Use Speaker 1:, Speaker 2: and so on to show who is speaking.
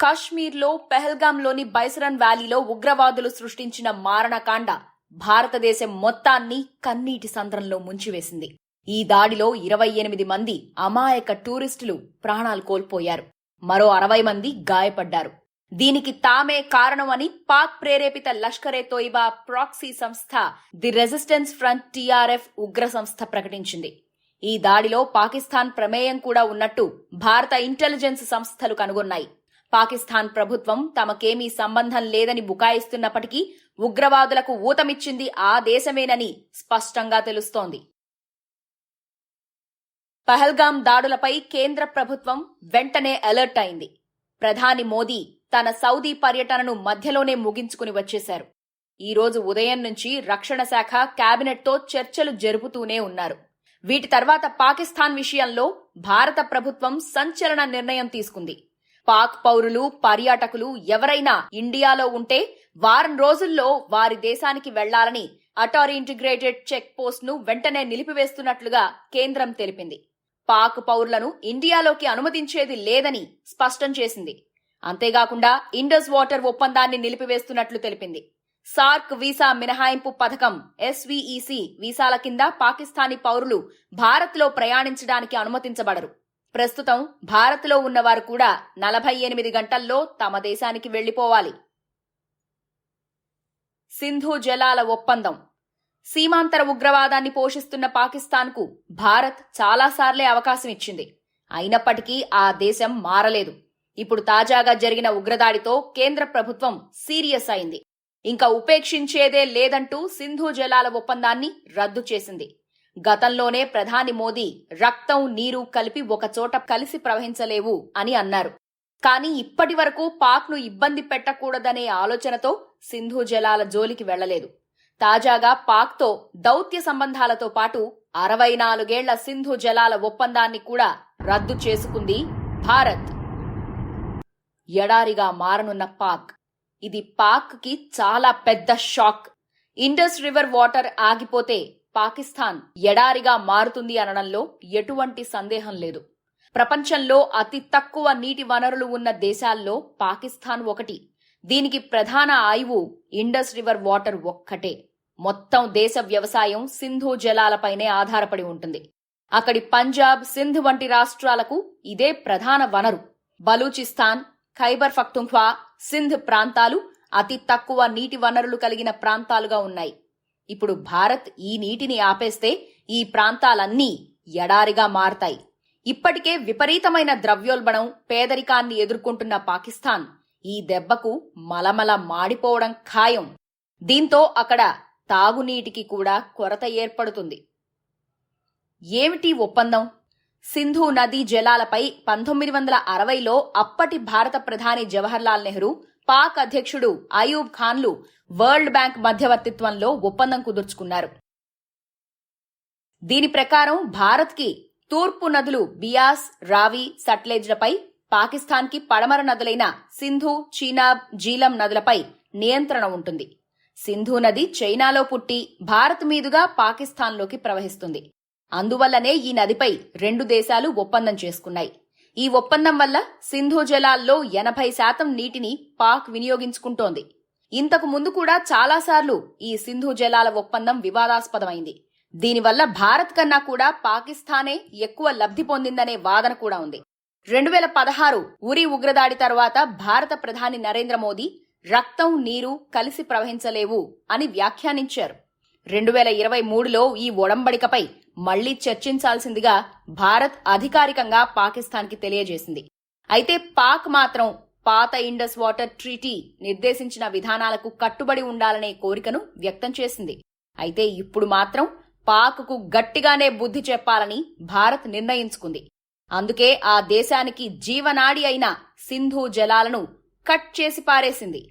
Speaker 1: కాశ్మీర్లో పెహల్గాంలోని బైసరన్ వ్యాలీలో ఉగ్రవాదులు సృష్టించిన మారణకాండ భారతదేశం మొత్తాన్ని కన్నీటి సంద్రంలో ముంచివేసింది. ఈ దాడిలో ఇరవై ఎనిమిది మంది అమాయక టూరిస్టులు ప్రాణాలు కోల్పోయారు. మరో అరవై మంది గాయపడ్డారు. దీనికి తామే కారణమని పాక్ ప్రేరేపిత లష్కరే తోయిబా ప్రాక్సీ సంస్థ ది రెసిస్టెన్స్ ఫ్రంట్ టీఆర్ఎఫ్ ఉగ్ర సంస్థ ప్రకటించింది. ఈ దాడిలో పాకిస్తాన్ ప్రమేయం కూడా ఉన్నట్టు భారత ఇంటెలిజెన్స్ సంస్థలు కనుగొన్నాయి. పాకిస్తాన్ ప్రభుత్వం తమకేమీ సంబంధం లేదని బుకాయిస్తున్నప్పటికీ ఉగ్రవాదులకు ఊతమిచ్చింది ఆ దేశమేనని స్పష్టంగా తెలుస్తోంది. పహల్గాం దాడులపై కేంద్ర ప్రభుత్వం వెంటనే అలర్ట్ అయింది. ప్రధాని మోదీ తన సౌదీ పర్యటనను మధ్యలోనే ముగించుకుని వచ్చేశారు. ఈ రోజు ఉదయం నుంచి రక్షణ శాఖ కేబినెట్తో చర్చలు జరుపుతూనే ఉన్నారు. వీటి తర్వాత పాకిస్తాన్ విషయంలో భారత ప్రభుత్వం సంచలన నిర్ణయం తీసుకుంది. పాక్ పౌరులు పర్యాటకులు ఎవరైనా ఇండియాలో ఉంటే వారం రోజుల్లో వారి దేశానికి వెళ్ళాలని అటారీ ఇంటిగ్రేటెడ్ చెక్ పోస్ట్ను వెంటనే నిలిపివేస్తున్నట్లుగా కేంద్రం తెలిపింది. పాక్ పౌరులను ఇండియాలోకి అనుమతించేది లేదని స్పష్టం చేసింది. అంతేకాకుండా ఇండస్ వాటర్ ఒప్పందాన్ని నిలిపివేస్తున్నట్లు తెలిపింది. సార్క్ వీసా మినహాయింపు పథకం ఎస్వీఈసీ వీసాల కింద పాకిస్తానీ పౌరులు భారత్లో ప్రయాణించడానికి అనుమతించబడరు. ప్రస్తుతం భారత్లో ఉన్నవారు కూడా నలభై ఎనిమిది గంటల్లో తమ దేశానికి వెళ్ళిపోవాలి సింధు జలాల ఒప్పందం. సీమాంతర ఉగ్రవాదాన్ని పోషిస్తున్న పాకిస్తాన్కు భారత్ చాలాసార్లే అవకాశం ఇచ్చింది. అయినప్పటికీ ఆ దేశం మారలేదు. ఇప్పుడు తాజాగా జరిగిన ఉగ్రదాడితో కేంద్ర ప్రభుత్వం సీరియస్ అయింది. ఇంకా ఉపేక్షించేదే లేదంటూ సింధు జలాల ఒప్పందాన్ని రద్దు చేసింది. గతంలోనే ప్రధాని మోదీ రక్తం నీరు కలిపి ఒకచోట కలిసి ప్రవహించలేవు అని అన్నారు. కానీ ఇప్పటి వరకు పాక్ను ఇబ్బంది పెట్టకూడదనే ఆలోచనతో సింధు జలాల జోలికి వెళ్ళలేదు తాజాగా పాక్తో దౌత్య సంబంధాలతో పాటు అరవై నాలుగేళ్ళ సింధు జలాల ఒప్పందాన్ని కూడా రద్దు చేసుకుంది భారత్. ఎడారిగా మారనున్న పాక్. ఇది పాక్కి చాలా పెద్ద షాక్. ఇండస్ రివర్ వాటర్ ఆగిపోతే పాకిస్తాన్ ఎడారిగా మారుతుంది అనడంలో ఎటువంటి సందేహం లేదు. ప్రపంచంలో అతి తక్కువ నీటి వనరులు ఉన్న దేశాల్లో పాకిస్తాన్ ఒకటి. దీనికి ప్రధాన ఆయువు ఇండస్ రివర్ వాటర్ ఒక్కటే. మొత్తం దేశ వ్యవసాయం సింధు జలాలపైనే ఆధారపడి ఉంటుంది. అక్కడి పంజాబ్ సింధ్ వంటి రాష్ట్రాలకు ఇదే ప్రధాన వనరు. బలూచిస్తాన్ ఖైబర్ ఫక్తుంఖ్వా సింధ్ ప్రాంతాలు అతి తక్కువ నీటి వనరులు కలిగిన ప్రాంతాలుగా ఉన్నాయి. ఇప్పుడు భారత్ ఈ నీటిని ఆపేస్తే ఈ ప్రాంతాలన్నీ ఎడారిగా మారతాయి. ఇప్పటికే విపరీతమైన ద్రవ్యోల్బణం పేదరికాన్ని ఎదుర్కొంటున్న పాకిస్తాన్ ఈ దెబ్బకు మలమల మాడిపోవడం ఖాయం. దీంతో అక్కడ తాగునీటికి కూడా కొరత ఏర్పడుతుంది. ఏమిటి ఒప్పందం? సింధు నదీ జలాలపై పంతొమ్మిది వందల అరవైలో అప్పటి భారత ప్రధాని జవహర్లాల్ నెహ్రూ పాక్ అధ్యక్షుడు అయూబ్ ఖాన్లు వరల్డ్ బ్యాంక్ మధ్యవర్తిత్వంలో ఒప్పందం కుదుర్చుకున్నారు. దీని ప్రకారం భారత్కి తూర్పు నదులు బియాస్ రావి సట్లేజ్లపై పాకిస్తాన్కి పడమర నదులైన సింధు చీనాబ్ జీలం నదులపై నియంత్రణ ఉంటుంది. సింధు నది చైనాలో పుట్టి భారత్ మీదుగా పాకిస్తాన్లోకి ప్రవహిస్తుంది. అందువల్లనే ఈ నదిపై రెండు దేశాలు ఒప్పందం చేసుకున్నాయి. ఈ ఒప్పందం వల్ల సింధు జలాల్లో ఎనభై శాతం నీటిని పాక్ వినియోగించుకుంటోంది. ఇంతకు ముందు కూడా చాలాసార్లు ఈ సింధు జలాల ఒప్పందం వివాదాస్పదమైంది. దీనివల్ల భారత్ కన్నా కూడా పాకిస్తానే ఎక్కువ లబ్ధి పొందిందనే వాదన కూడా ఉంది. రెండు వేల పదహారు ఉరి ఉగ్రదాడి తర్వాత భారత ప్రధాని నరేంద్ర మోదీ రక్తం నీరు కలిసి ప్రవహించలేవు అని వ్యాఖ్యానించారు. రెండు వేల ఇరవై మూడులో ఈ ఒడంబడికపై మళ్ళీ చర్చించాల్సిందిగా భారత్ అధికారికంగా పాకిస్తాన్కి తెలియజేసింది. అయితే పాక్ మాత్రం పాత ఇండస్ వాటర్ ట్రీటీ నిర్దేశించిన విధానాలకు కట్టుబడి ఉండాలనే కోరికను వ్యక్తం చేసింది. అయితే ఇప్పుడు మాత్రం పాక్కు గట్టిగానే బుద్ధి చెప్పాలని భారత్ నిర్ణయించుకుంది. అందుకే ఆ దేశానికి జీవనాడి అయిన సింధు జలాలను కట్ చేసి పారేసింది.